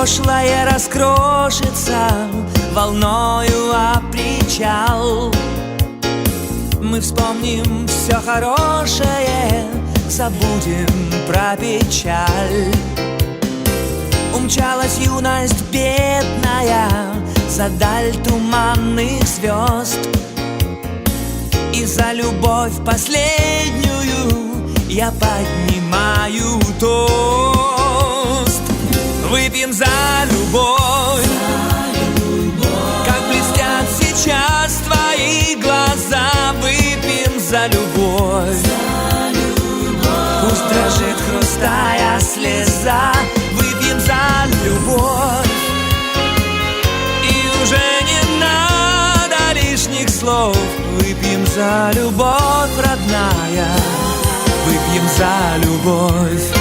прошлое раскрошится волною о причал. Мы вспомним все хорошее, забудем про печаль. Умчалась юность бедная за даль туманных звезд. И за любовь последнюю я поднимаю тост. Выпьем за любовь, как блестят сейчас твои глаза. Выпьем за любовь, пусть дрожит хрустая слеза. Выпьем за любовь, и уже не надо лишних слов. Выпьем за любовь, родная, выпьем за любовь.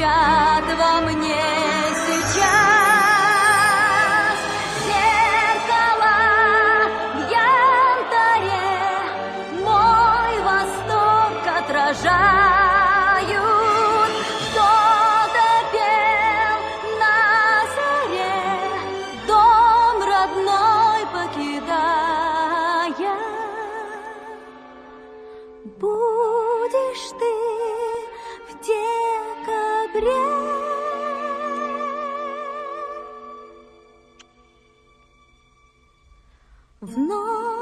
Звучат во мне сейчас. Отражают. Кто-то пел на заре, Дом родной покидая. Будешь вновь.